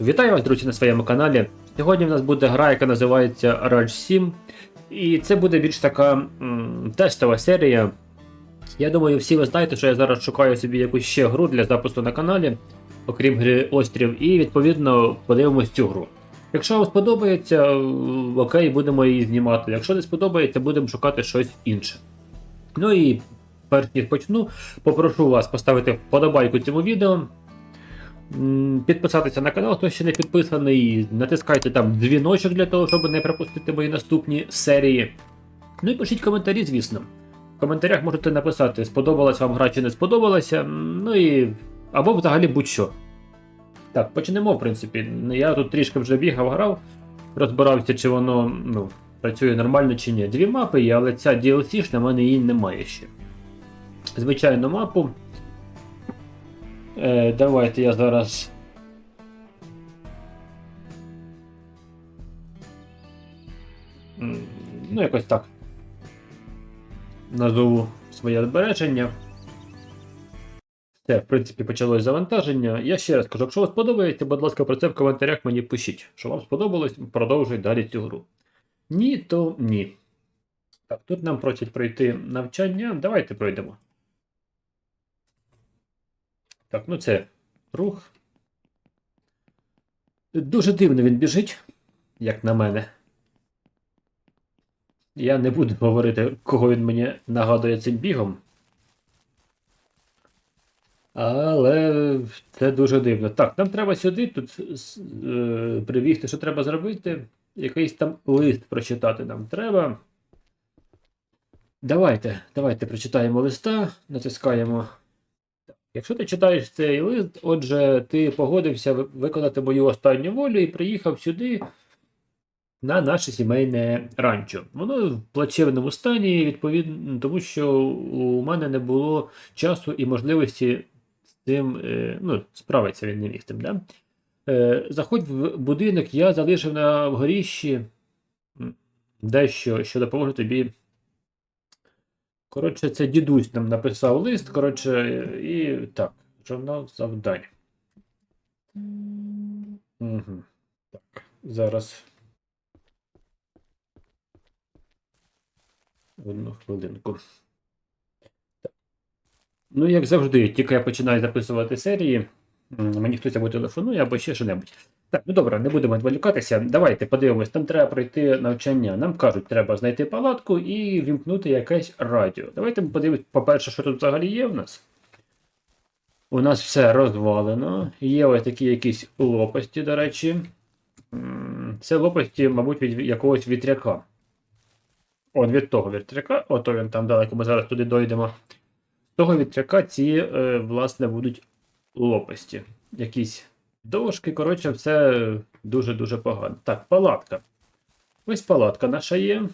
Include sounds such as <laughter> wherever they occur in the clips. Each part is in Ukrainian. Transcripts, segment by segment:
Вітаю вас, друзі, на своєму каналі. Сьогодні в нас буде гра, яка називається Rage 7. І це буде більш така м, тестова серія. Я думаю, всі ви знаєте, що я зараз шукаю собі якусь ще гру для запису на каналі, окрім гри Острів, і відповідно подивимось цю гру. Якщо вам сподобається, окей, будемо її знімати. Якщо не сподобається, будемо шукати щось інше. Ну і перш ніж почну, попрошу вас поставити вподобайку цьому відео. Підписатися на канал, хто ще не підписаний, натискайте там дзвіночок для того, щоб не пропустити мої наступні серії. Ну і пишіть коментарі, звісно. В коментарях можете написати, сподобалась вам гра чи не сподобалася. Ну і. або взагалі будь-що. Так, почнемо, в принципі. Я тут трішки вже бігав, грав, розбирався, чи воно ну, працює нормально чи ні. Дві мапи є, але ця DLC на мене її немає ще. Звичайну мапу. Е, давайте я зараз. Ну, якось так. Назову своє збереження. Все, в принципі, почалось завантаження. Я ще раз кажу, якщо вам сподобається, будь ласка, про це в коментарях мені пишіть. Що вам сподобалось, продовжуй далі цю гру. Ні, то ні. Так, тут нам просять пройти навчання. Давайте пройдемо. Так, ну це рух. Дуже дивно він біжить, як на мене. Я не буду говорити, кого він мені нагадує цим бігом. Але це дуже дивно. Так, нам треба сюди тут е, прибігти, що треба зробити. Якийсь там лист прочитати нам треба. Давайте, давайте прочитаємо листа, натискаємо. Якщо ти читаєш цей лист, отже, ти погодився виконати мою останню волю і приїхав сюди на наше сімейне ранчо. Воно в плачевному стані, відповідно, тому що у мене не було часу і можливості з цим е, ну, справитися він не міг тим. Да? Е, заходь в будинок, я залишив на горіщі дещо, що допоможе тобі. Коротше, це дідусь нам написав лист. Коротше, і так, журнал завдань. Угу. Так, зараз. Одну хвилинку. Ну, як завжди, тільки я починаю записувати серії, мені хтось або телефонує, або ще що-небудь. Так, ну добре, не будемо відволікатися. Давайте подивимось, там треба пройти навчання. Нам кажуть, треба знайти палатку і вімкнути якесь радіо. Давайте подивимось, по-перше, що тут взагалі є в нас. У нас все розвалено. Є ось такі якісь лопасті, до речі. Це лопасті, мабуть, від якогось вітряка. От від того вітряка, ото він там далеко, ми зараз туди дойдемо. З того вітряка ці, е, власне, будуть лопасті. Якісь дошки, коротше, все дуже-дуже погано. Так, палатка. Ось палатка наша є.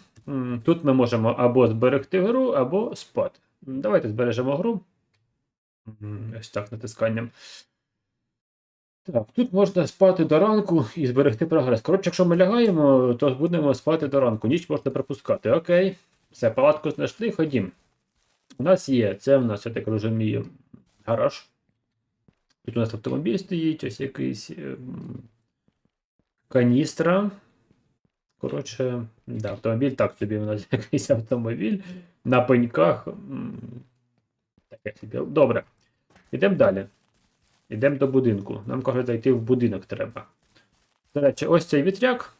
Тут ми можемо або зберегти гру, або спати. Давайте збережемо гру. Ось так натисканням. Так, тут можна спати до ранку і зберегти прогрес. Коротше, якщо ми лягаємо, то будемо спати до ранку. Ніч можна пропускати. Окей. Все, палатку знайшли, ходім. У нас є, це в нас, я так розумію, гараж. Тут у нас автомобіль стоїть, ось якийсь ем, каністра. Коротше, да, автомобіль, так собі у нас <laughs> якийсь автомобіль на пеньках. Таке собі. Добре. Йдемо далі. Йдемо до будинку. Нам кажуть, зайти в будинок треба. До речі, ось цей вітряк,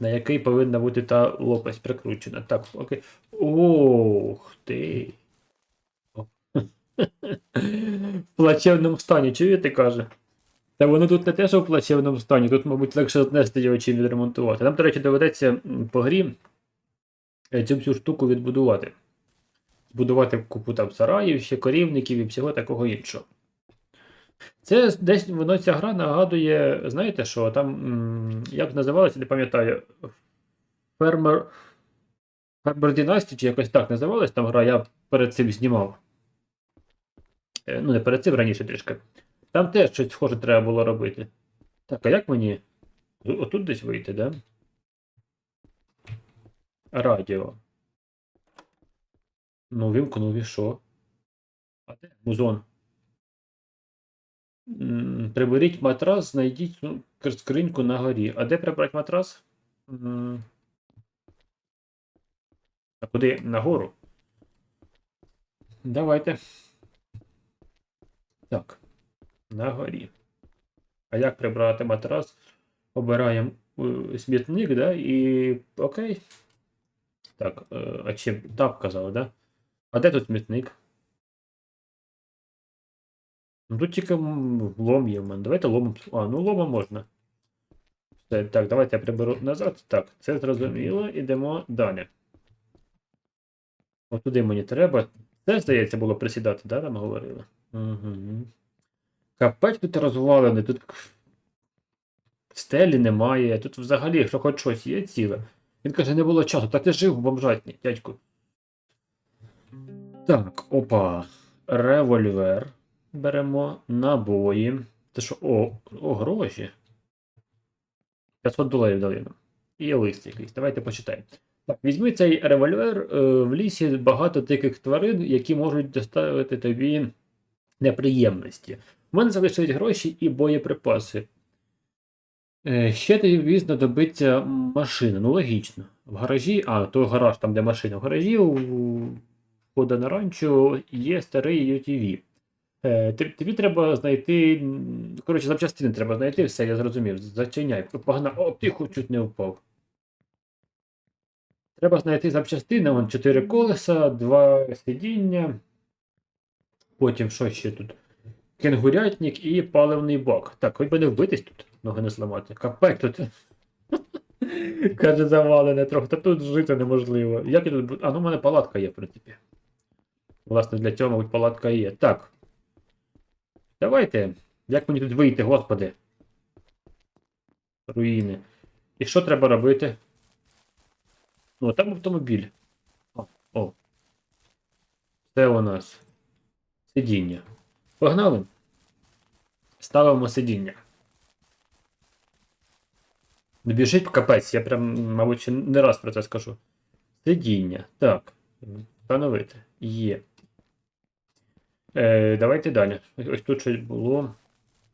на який повинна бути та лопасть прикручена. Так, окей. Ох ти. В плачевному стані, чуєте, каже? Та воно тут не те, що в плачевному стані, тут, мабуть, легше знести його чим відремонтувати. Нам, до речі, доведеться по грі е, цю всю штуку відбудувати. Збудувати купу там сараїв, ще корівників і всього такого іншого. Це десь воно ця гра нагадує, знаєте що, там, як називалося, не пам'ятаю. Фермер. Фермер Dynasty, чи якось так називалась там гра, я перед цим знімав. Е, Ну, не перед цим раніше трішки. Там теж щось схоже треба було робити. Так, а як мені? Отут десь вийти, да? Радіо. Ну, вимкнув і що? А де? Музон. Приберіть матрас, знайдіть скриньку на горі. А де прибрати матрас? А куди? Нагору? Давайте. Так. На горі. А як прибрати матрас? Обираємо е, смітник, да? І окей. Так, е, а чи так казали, да? А де тут смітник? Ну тут тільки лом є в мене. Давайте ломом. А, ну ломом можна. Так, давайте я приберу назад. Так, це зрозуміло. Ідемо далі. От туди мені треба. Це, здається, було присідати, да, там говорили? Угу. Капець тут розвалений, тут стелі немає, тут взагалі, якщо хоч щось є ціле. Він каже, не було часу, та ти жив в бомжатні, дядьку. Так, опа. Револьвер. Беремо набої. Це що, о, о, гроші. 500 доларів дали нам. І лист якийсь. Давайте почитаємо. Так, візьми цей револьвер. е, В лісі багато диких тварин, які можуть доставити тобі неприємності. Мене залишились гроші і боєприпаси. Е, Ще тобі знадобиться машина. Ну, логічно. В гаражі, а, то гараж там, де машина. В гаражі у входа на ранчо є старий UTV. Е, Тобі треба знайти. Коротше, запчастини треба знайти, все, я зрозумів. Зачиняй. Погнав. О, тихо, чуть не впав. Треба знайти запчастини, вон 4 колеса, 2 сидіння. Потім що ще тут? Кенгурятник і паливний бак. Так, хоч би не вбитись тут, ноги не зламати. Капець тут. <laughs> Каже, завалене трохи. Та тут жити неможливо. Як я тут? А, ну в мене палатка є, в принципі. Власне, для цього, мабуть, палатка є. Так. Давайте. Як мені тут вийти, господи? Руїни. І що треба робити? Ну, там автомобіль. О, о. Це у нас сидіння. Погнали. Ставимо сидіння. Біжить капець, я прям, мабуть, не раз про це скажу. Сидіння. Так. Встановити. Є. Е, давайте далі. Ось тут щось було.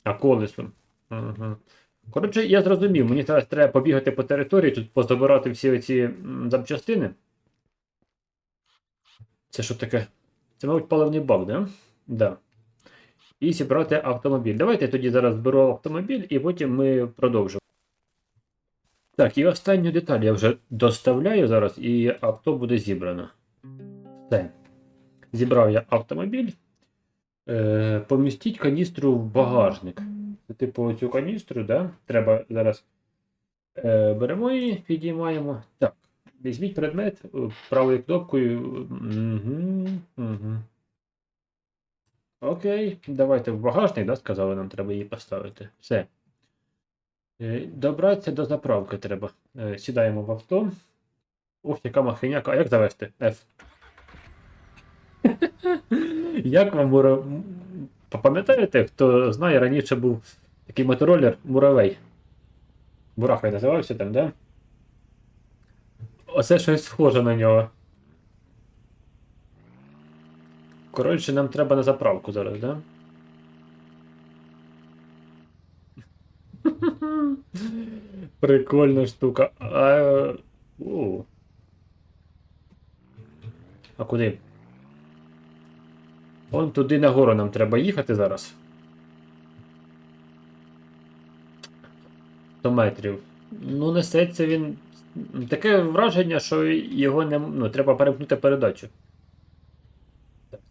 А колесо. Угу. Коротше, я зрозумів, мені зараз треба побігати по території, тут позабирати всі оці м, запчастини. Це що таке? Це, мабуть, паливний бак, да? Да. І зібрати автомобіль. Давайте я тоді зараз зберу автомобіль і потім ми продовжимо. Так, і останню деталь я вже доставляю зараз, і авто буде зібрано. Все. Зібрав я автомобіль. Е, помістіть каністру в багажник. Це, типу, цю каністру, да? Треба зараз е, беремо її, підіймаємо. Так. Візьміть предмет е, правою кнопкою. Угу, угу. Окей, давайте в багажник, да, сказали, нам треба її поставити. Все. Е, Добратися до заправки треба. Е, Сідаємо в авто. Ух, яка махиняка. А як завести? F. <laughs> Як вам мура... Пам'ятаєте, хто знає, раніше був такий мотороллер Муравей. Мурахай називався там, да? Оце щось схоже на нього. Коротше, нам треба на заправку зараз, да? <laughs> Прикольна штука. А, у. а куди? Вон туди нагору нам треба їхати зараз. 100 метрів. Ну, несеться він. Таке враження, що його не. Ну, треба перемкнути передачу.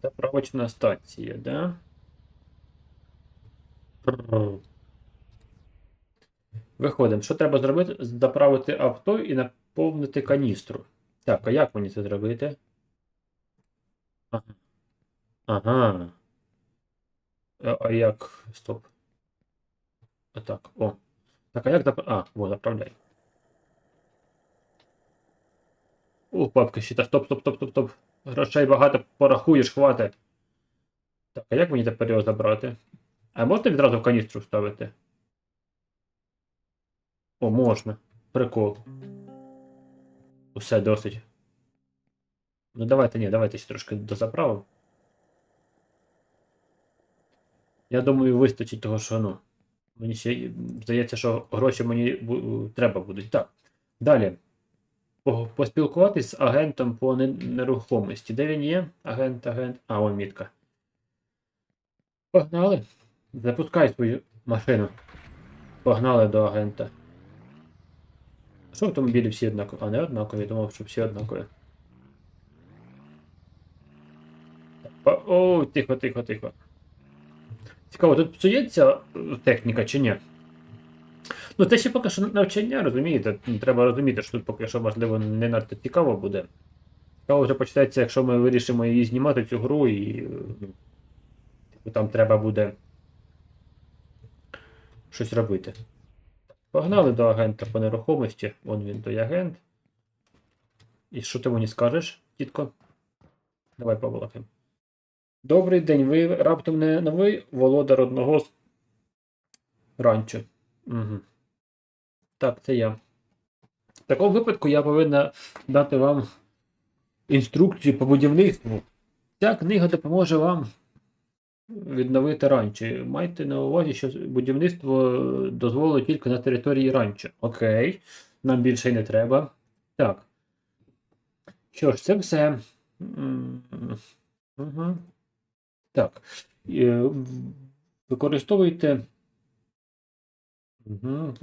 Так, заправочна станція, да? Виходимо. Що треба зробити? Заправити авто і наповнити каністру. Так, а як мені це зробити? Ага. Ага. А, як? Стоп. Отак. О. Так, а як зап... А, во, заправляй. О, папка щита. Стоп, стоп, стоп, стоп, стоп. Грошей багато порахуєш, хватить. Так, а як мені тепер його забрати? А можна відразу в каністру вставити? О, можна. Прикол. Усе досить. Ну давайте, ні, давайте ще трошки дозаправимо. Я думаю, вистачить того, що ну. Мені ще здається, що гроші мені треба будуть. Так. Далі. По- Поспілкуватись з агентом по нерухомості. Де він є? Агент, агент. А, он мітка. Погнали. Запускай свою машину. Погнали до агента. Що автомобілі всі однакові? А не однакові, думав, що всі однакові. О, тихо, тихо, тихо. Цікаво, тут псується техніка чи ні? Ну, це ще поки що навчання, розумієте? Треба розуміти, що тут поки що, можливо, не надто цікаво буде. Цікаво вже почнеться, якщо ми вирішимо її знімати, цю гру, і типу, там треба буде щось робити. Погнали до агента по нерухомості. Вон він той агент. І що ти мені скажеш, тітко? Давай побалакаємо. Добрий день, ви раптом не новий володар одного з ранчо. Угу. Так, це я. В такому випадку я повинна дати вам інструкцію по будівництву. Ця книга допоможе вам відновити ранчо. Майте на увазі, що будівництво дозволено тільки на території ранчо. Окей, нам більше й не треба. Так. Що ж, це все. Угу. Так. Е, Використовуйте. Угу.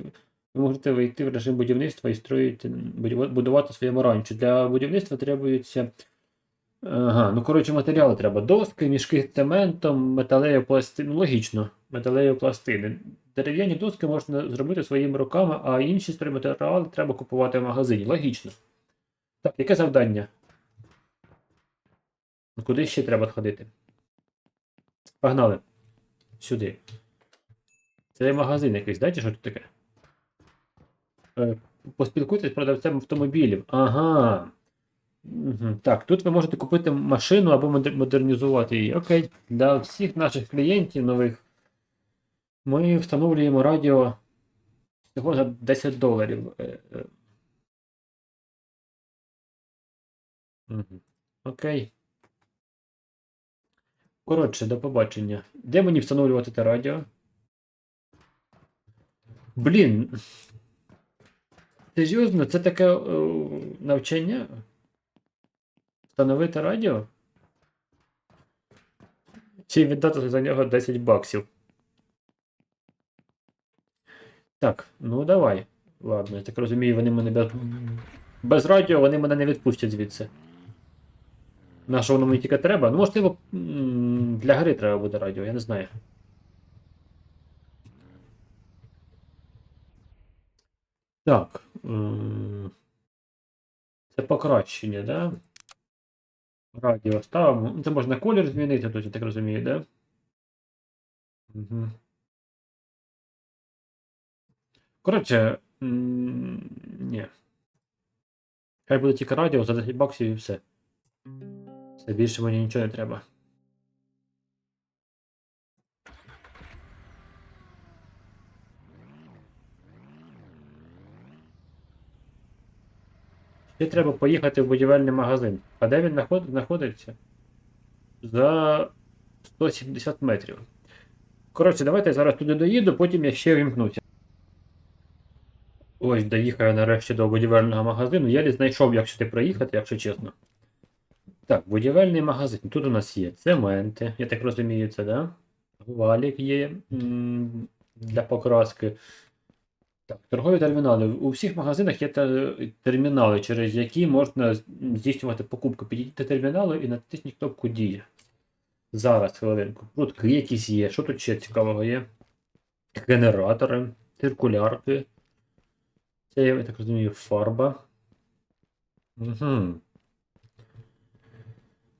Ви можете вийти в режим будівництва і строїти, будувати своєму ранчо. Для будівництва требується. Ага, ну коротше, матеріали треба. Доски, мішки з цементом, металеві пластини. Ну, логічно, металеві пластини. Дерев'яні доски можна зробити своїми руками, а інші стройматеріали треба купувати в магазині. Логічно. Так, яке завдання? Ну, Куди ще треба ходити? Погнали. Сюди. Це магазин якийсь, да, що тут таке? Е, Поспілкуйтесь з продавцем автомобілів. Ага. Мгм. Так, тут ви можете купити машину або модернізувати її. Окей. Для всіх наших клієнтів нових ми встановлюємо радіо всього за 10 доларів. Е. Окей. Коротше, до побачення. Де мені встановлювати те радіо? Блін. Серйозно, це таке е, навчання? Встановити радіо? Чи віддати за нього 10 баксів? Так, ну давай. Ладно, я так розумію, вони мене без, без радіо вони мене не відпустять звідси. На що воно мені тільки треба? Ну, можливо, для гри треба буде радіо, я не знаю. Так. Це покращення, да? Радіо ставимо. Це можна колір змінити, тут, я так розумію, да? Угу. Коротше, ні. Хай буде тільки радіо за 10 баксів і все. Це більше мені нічого не треба. Ще треба поїхати в будівельний магазин. А де він знаход- знаходиться? За 170 метрів. Коротше, давайте я зараз туди доїду, потім я ще вімкнуся. Ось, доїхав я нарешті до будівельного магазину. Я не знайшов, як сюди проїхати, якщо чесно. Так, будівельний магазин. Тут у нас є цементи, я так розумію, це, да? Валік є для покраски. Так, торгові термінали. У всіх магазинах є термінали, через які можна здійснювати покупку. Підійдіть до терміналу і натисніть кнопку Дія. Зараз, хвилинку. Прутки якісь є. Що тут ще цікавого є? Генератори, циркулярки. Це, я так розумію, фарба. Угу.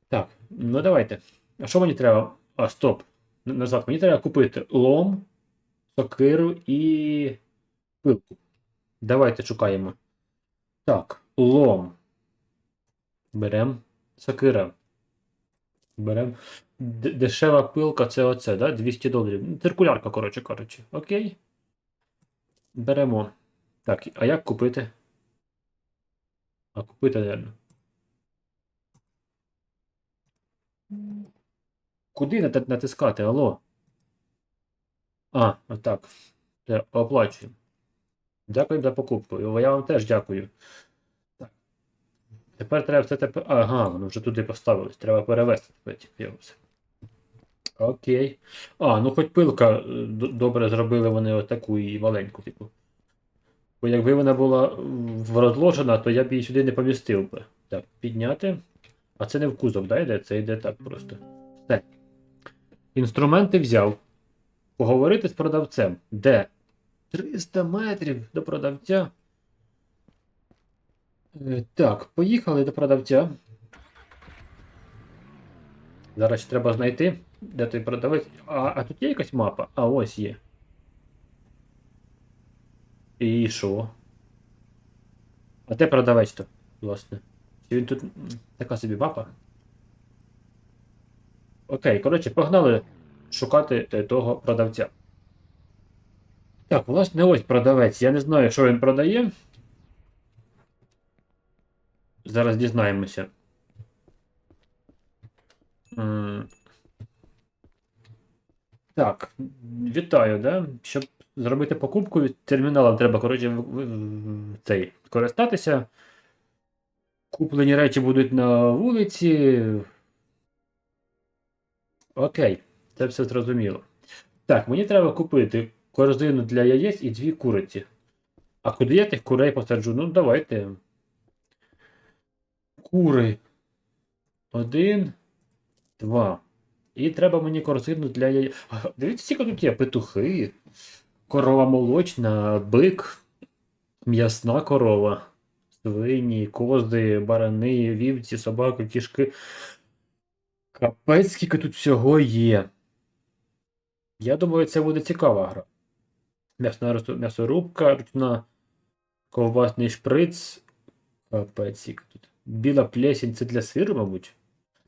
Так, ну давайте. А що мені треба? А, стоп. Назад. Мені треба купити лом, сокиру і пилку. Давайте шукаємо. Так, лом. Берем. Сокира. Берем. Дешева пилка це оце, да? 200 доларів. Циркулярка, коротше кажучи. Окей. Беремо. Так, а як купити? А купити, наверно. Куди натискати? Алло? А, отак. Оплачуємо. Дякую за покупку. Я вам теж дякую. Тепер треба все тепер. Ага, воно вже туди поставилось. Треба перевести тепер. Окей. А, ну хоч пилка е, добре зробили вони отаку і маленьку, типу. Бо якби вона була розложена, то я б її сюди не помістив би. Так, підняти. А це не в кузов, да, йде? Це йде так просто. Все. Інструменти взяв. Поговорити з продавцем. Де? 300 метрів до продавця. Е, Так, поїхали до продавця. Зараз ще треба знайти, де той продавець. А, а тут є якась мапа? А ось є. І що? А де продавець то, власне? Чи він тут така собі мапа? Окей, коротше, погнали шукати е, того продавця. Так, власне, ось продавець. Я не знаю, що він продає. Зараз дізнаємося. Так, вітаю, да? Щоб зробити покупку від терміналом треба, коротше, цей, користатися. Куплені речі будуть на вулиці. Окей, це все зрозуміло. Так, мені треба купити корзину для яєць і дві куриці. А куди я тих курей посаджу? Ну, давайте. Кури. Один, два. І треба мені корзину для яєць. Дивіться, скільки тут є петухи, корова молочна, бик, м'ясна корова, свині, кози, барани, вівці, собаки, кішки. Капець, скільки тут всього є. Я думаю, це буде цікава гра. М'ясна м'ясорубка, ручна ковбасний шприц. Капець, тут. Біла плесінь це для сиру, мабуть.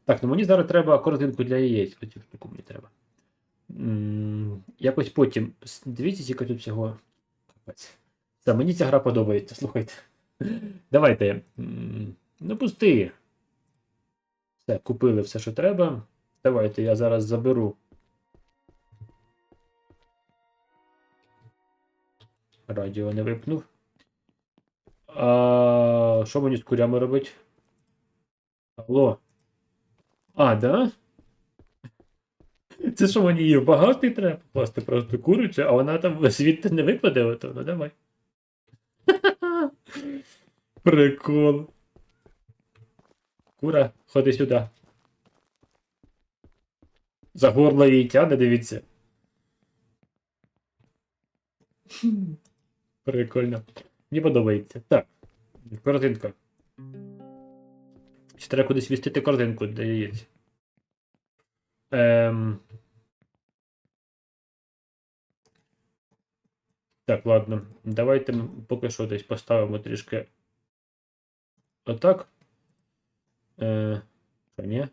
Так, ну мені зараз треба корзинку для яєць. Оцю штуку мені треба. Якось потім. Дивіться, скільки тут всього. Капець. Та, мені ця гра подобається, слухайте. Давайте. Ну, пусти. Все, купили все, що треба. Давайте я зараз заберу. Радіо не випнув. А що мені з курями робити? Алло. А, да? Це що мені її в багажник треба покласти просто курицю, а вона там звідти не випаде, ото, ну давай. <laughs> Прикол. Кура, ходи сюди. За горло її тяне, дивіться. <laughs> Прикольно. Мені подобається. Так. Корзинка. Ще треба кудись вістити корзинку для яєць. Ем... Так, ладно. Давайте поки що десь поставимо трішки. Отак. Е... Ні?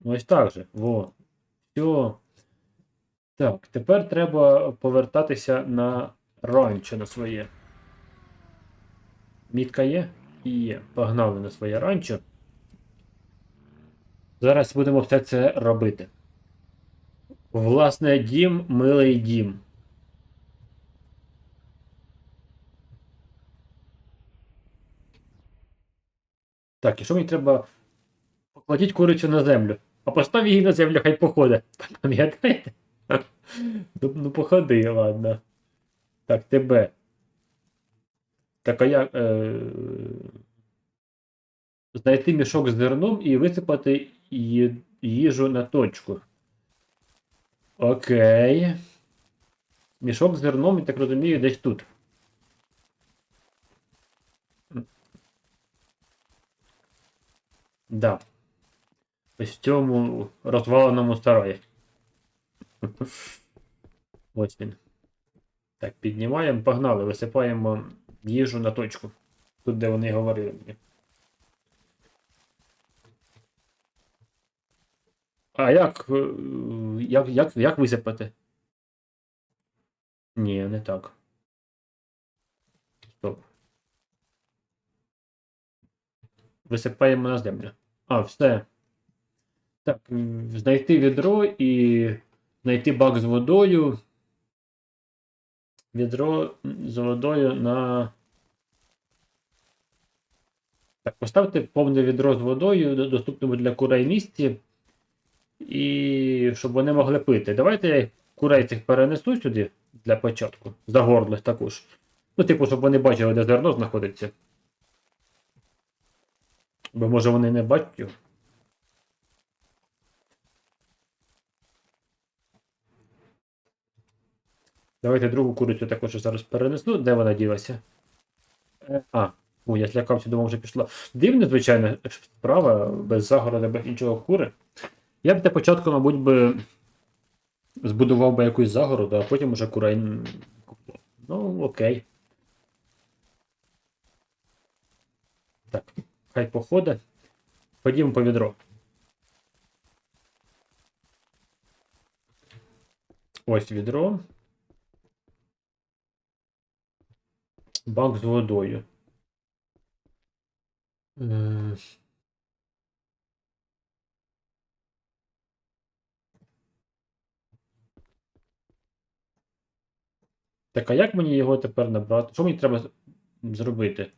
Ну, ось так же. Во. Все. Так, тепер треба повертатися на ранчо на своє. Мітка є? І Є. Погнали на своє ранчо. Зараз будемо все це робити. Власне, дім, милий дім. Так, і що мені треба? Покладіть курицю на землю. А постав її на землю, хай походить. <laughs> Пам'ятаєте? Ну, ну походи, ладно. Так, тебе. Так, а я. Е... Знайти мішок з зерном і висипати їжу на точку. Окей. Мішок з зерном, я так розумію, десь тут. Да. Ось в цьому розваленому сараї. <laughs> Ось він. Так, піднімаємо, погнали, висипаємо їжу на точку. Тут, де вони говорили мені. А як, е, як, як, як висипати? Ні, не так. Стоп. Висипаємо на землю. А, все. Так, знайти відро і знайти бак з водою. Відро з водою на. Так, поставте повне відро з водою до- доступному для курей місці. І щоб вони могли пити. Давайте я курей цих перенесу сюди для початку. Загордлих також. Ну, типу, щоб вони бачили, де зерно знаходиться. Бо може вони не бачать. Давайте другу курицю також зараз перенесу. Де вона ділася? Е, А, о, я злякався, думав, вже пішла. Дивно, звичайно, справа, без загорода, без іншого кури. Я б для початку, мабуть, би збудував би якусь загороду, а потім уже курей. Ну, окей. Так, хай походить. Ходімо по відро. Ось відро. Бак з водою. Е, Так, а як мені його тепер набрати? Що мені треба зробити?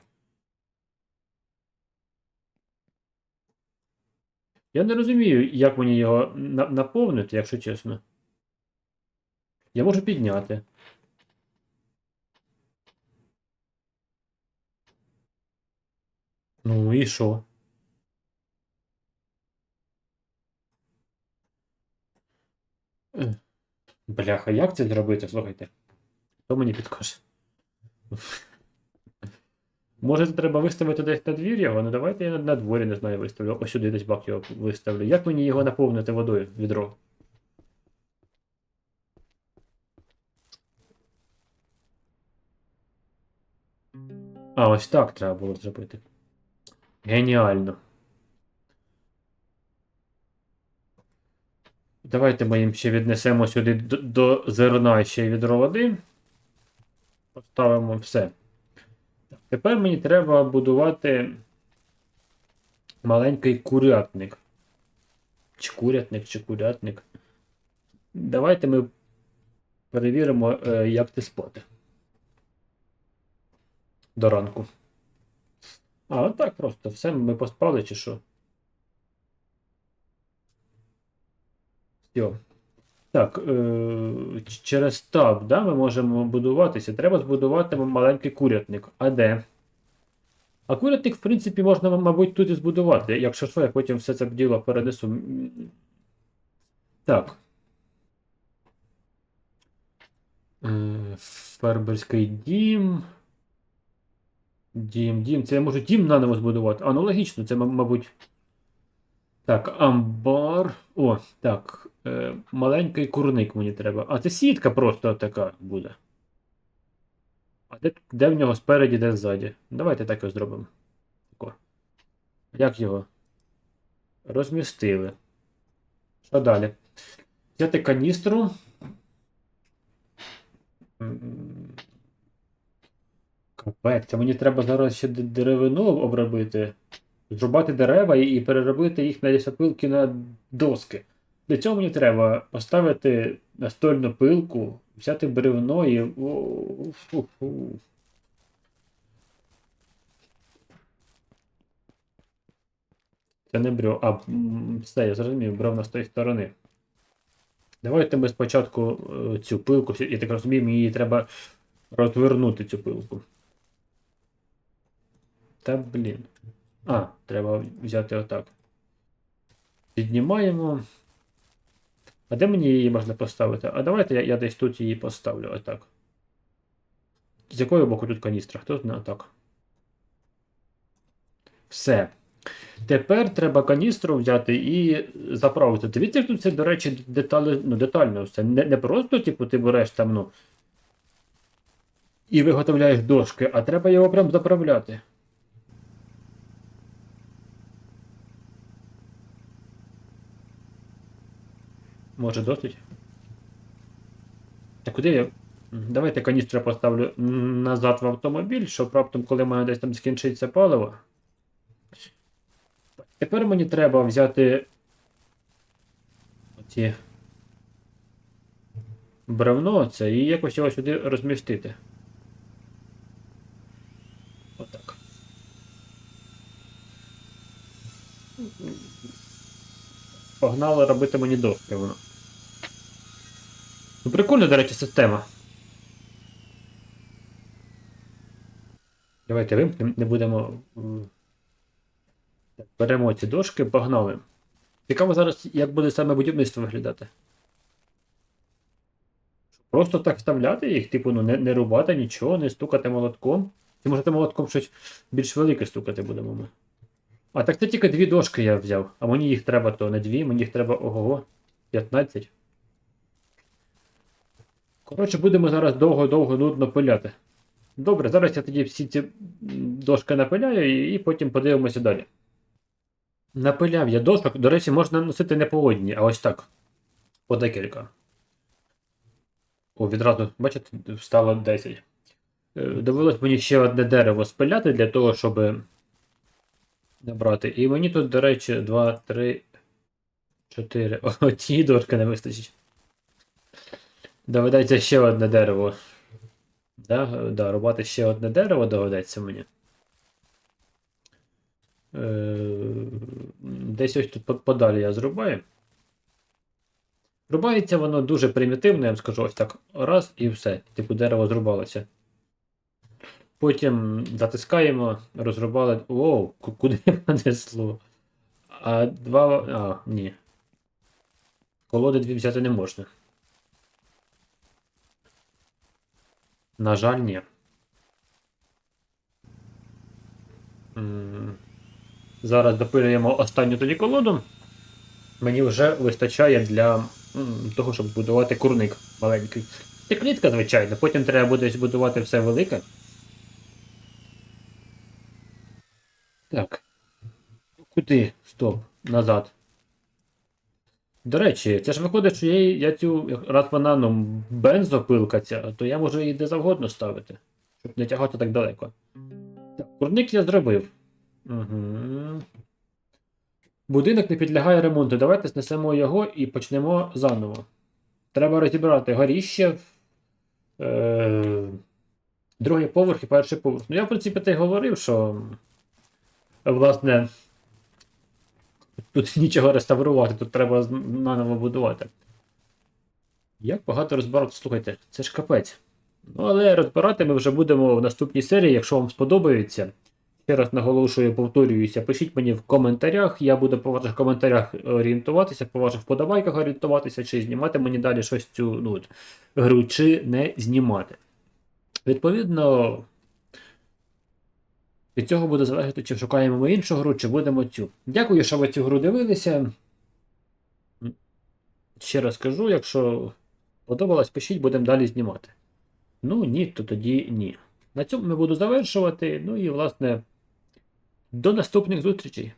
Я не розумію, як мені його на- наповнити, якщо чесно. Я можу підняти. Ну і що? Е, Бляха, як це зробити? Слухайте. Хто мені підкаже? Може, треба виставити десь на двір його? Ну давайте я на, дворі, не знаю, виставлю. Ось сюди десь бак його виставлю. Як мені його наповнити водою, відро? А, ось так треба було зробити. Геніально. Давайте ми їм ще віднесемо сюди до, до зерна ще відро води. Поставимо все. Тепер мені треба будувати маленький курятник. Чи курятник, чи курятник. Давайте ми перевіримо, е, як ти спати. До ранку. А, так просто. Все, ми поспали чи що? Все. Так, е- через таб, да, ми можемо будуватися. Треба збудувати маленький курятник. А де? А курятник, в принципі, можна, мабуть, тут і збудувати. Якщо що, я потім все це діло перенесу. Так. Е, Фермерський дім. Дім, дім. Це я можу дім наново збудувати. А, ну логічно, це, мабуть. Так, амбар. О, так. Е, маленький курник мені треба. А це сітка просто така буде. А де, де в нього спереді, де ззаді? Давайте так і зробимо. Як його? Розмістили. Що далі? Взяти каністру. Капець, це мені треба зараз ще деревину обробити. Зрубати дерева і, переробити їх на лісопилки на доски. Для цього мені треба поставити настольну пилку, взяти бревно і. Це не брев. А, все, я зрозумів, бревно з тої сторони. Давайте ми спочатку е, цю пилку, я так розумію, її треба розвернути цю пилку. Та блін. А, треба взяти отак. Піднімаємо. А де мені її можна поставити? А давайте я, я десь тут її поставлю. Отак. З якого боку тут каністра? Хто знає? Так. Все. Тепер треба каністру взяти і заправити. Дивіться, тут це, до речі, деталі, ну, детально все. Не, не просто, типу, ти береш там, ну. І виготовляєш дошки, а треба його прям заправляти. Може досить? Так куди я. Давайте каністру поставлю назад в автомобіль, щоб раптом, коли мене десь там скінчиться паливо. Тепер мені треба взяти оці бревно це і якось його сюди розмістити. Отак. Погнали робити мені дошки воно. Ну, прикольна, до речі, система. Давайте вимкнемо, не будемо. беремо ці дошки, погнали. Цікаво зараз, як буде саме будівництво виглядати. Просто так вставляти їх, типу, ну не, не рубати нічого, не стукати молотком. Чи може ти молотком щось більш велике стукати будемо ми? А так це тільки дві дошки я взяв, а мені їх треба то не дві, мені їх треба ого, 15. Коротше, будемо зараз довго-довго нудно пиляти. Добре, зараз я тоді всі ці дошки напиляю і, і потім подивимося далі. Напиляв я дошок, до речі, можна носити не по одній, а ось так. По декілька. О, відразу, бачите, встало 10. Е, Довелось мені ще одне дерево спиляти для того, щоб набрати. І мені тут, до речі, 2, 3, 4. О, ті дошки не вистачить. Доведеться ще одне дерево. Да, да, рубати ще одне дерево доведеться мені. Е, Десь ось тут подалі я зрубаю. Рубається воно дуже примітивно, я вам скажу, ось так. Раз і все. Типу дерево зрубалося. Потім затискаємо, розрубали. Оу, ку- куди <laughs> понесло? А два. А, ні. Колоди дві взяти не можна. На жаль, ні. Зараз допилюємо останню тоді колоду. Мені вже вистачає для того, щоб будувати курник маленький. Це клітка, звичайно, потім треба буде збудувати все велике. Так. Куди? Стоп. Назад. До речі, це ж виходить, що я, я цю, раз вона ну, бензопилка ця, то я можу її де завгодно ставити, щоб не тягати так далеко. Так, курник я зробив. Угу. Будинок не підлягає ремонту. Давайте знесемо його і почнемо заново. Треба розібрати горіще. Е, другий поверх і перший поверх. Ну, я, в принципі, те й говорив, що власне. Тут <laughs> нічого реставрувати, тут треба наново будувати. Як багато розбирати, слухайте, це ж капець. Ну, але розбирати ми вже будемо в наступній серії, якщо вам сподобається. Ще раз наголошую, повторююся, пишіть мені в коментарях. Я буду по ваших коментарях орієнтуватися, по ваших вподобайках орієнтуватися, чи знімати мені далі щось цю ну, гру, чи не знімати. Відповідно, від цього буде залежати, чи шукаємо ми іншу гру, чи будемо цю. Дякую, що ви цю гру дивилися. Ще раз кажу, якщо подобалось, пишіть, будемо далі знімати. Ну, ні, то тоді ні. На цьому ми буду завершувати. Ну і, власне, до наступних зустрічей.